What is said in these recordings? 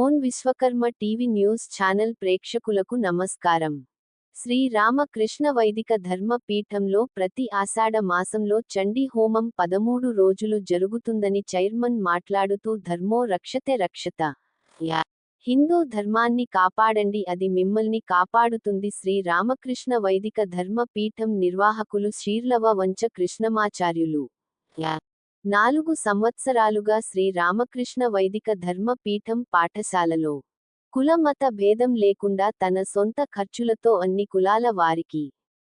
Own Vishwakarma TV news channel ప్రేక్షకులకు నమస్కారం. శ్రీ రామకృష్ణ వైదిక ధర్మ పీఠంలో ప్రతి ఆషాఢ మాసంలో చండీ హోమం పదమూడు రోజులు జరుగుతుందని చైర్మన్ మాట్లాడుతూ ధర్మో రక్షతే రక్షత. హిందూ ధర్మాన్ని కాపాడండి అది మిమ్మల్ని కాపాడుతుంది. శ్రీ రామకృష్ణ వైదిక ధర్మ పీఠం నిర్వాహకులు శ్రీర్లవ వంచ కృష్ణమాచార్యులు. నాలుగు సంవత్సరాలుగా శ్రీ రామకృష్ణ వైదిక ధర్మ పీఠం పాఠశాలలో కుల మత భేదం లేకుండా తన సొంత ఖర్చులతో అన్ని కులాల వారికి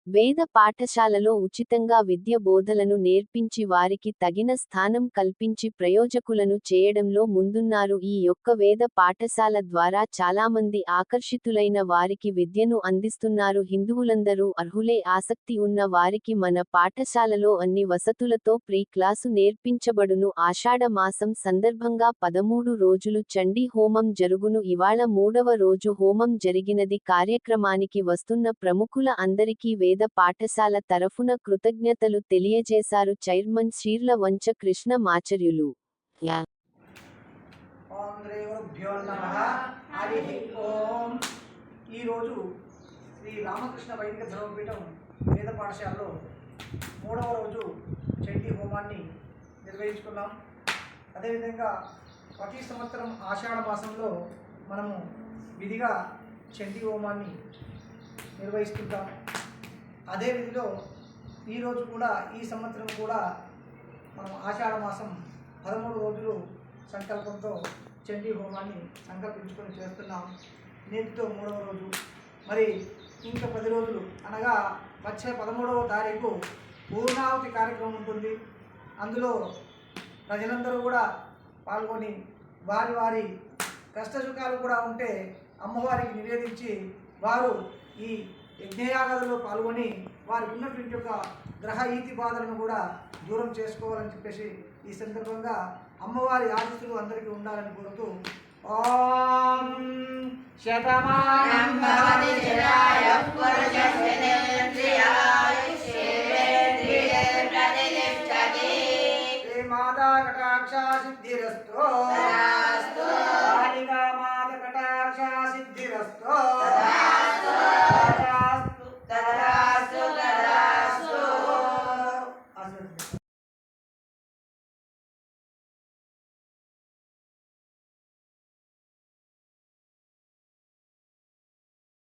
వేద పాఠశాలలో ఉచితంగా విద్య బోధలను నేర్పించి వారికి తగిన స్థానం కల్పించి ప్రయోజకులను చేయడంలో ముందున్నారు. ఈ యొక్క వేద పాఠశాల ద్వారా చాలామంది ఆకర్షితులైన వారికి విద్యను అందిస్తున్నారు. హిందువులందరూ అర్హులే ఆసక్తి ఉన్న వారికి మన పాఠశాలలో అన్ని వసతులతో ప్రీ క్లాసు నేర్పించబడును. ఆషాఢ మాసం సందర్భంగా పదమూడు రోజులు చండీ హోమం జరుగును. ఇవాళ మూడవ రోజు హోమం జరిగినది. కార్యక్రమానికి వస్తున్న ప్రముఖుల అందరికీ వేద పేద పాఠశాల తరఫున కృతజ్ఞతలు తెలియజేశారు చైర్మన్ శ్రీర్ల వంచ కృష్ణ మాచర్యులు. ఈరోజు శ్రీ రామకృష్ణ వైదిక ధర్మపీఠం వేద పాఠశాలలో మూడవ రోజు చండీ హోమాన్ని నిర్వహించుకున్నాం. అదేవిధంగా ప్రతి సంవత్సరం ఆషాఢ మాసంలో మనము విధిగా చండీ హోమాన్ని నిర్వహిస్తుంటాం. అదే విధిలో ఈరోజు కూడా ఈ సంవత్సరం కూడా మనం ఆషాఢ మాసం పదమూడు రోజులు సంకల్పంతో చండీ హోమాన్ని సంకల్పించుకొని చేస్తున్నాం. నేటితో మూడవ రోజు. మరి ఇంకా పది రోజులు. అనగా వచ్చే పదమూడవ తారీఖు పూర్ణావతి కార్యక్రమం ఉంటుంది. అందులో ప్రజలందరూ కూడా పాల్గొని వారి వారి కష్టసుఖాలు కూడా ఉంటే అమ్మవారికి నివేదించి వారు ఈ యజ్ఞయాగాదుల్లో పాల్గొని వారికి ఉన్నటువంటి యొక్క గ్రహ ఈతి బాధలను కూడా దూరం చేసుకోవాలని చెప్పేసి ఈ సందర్భంగా అమ్మవారి ఆశీస్సులు అందరికీ ఉండాలని కోరుతూ ఓం శతమానం భవతి శతాయ మాతా కటాక్ష సిద్ధిరస్తో. Gracias.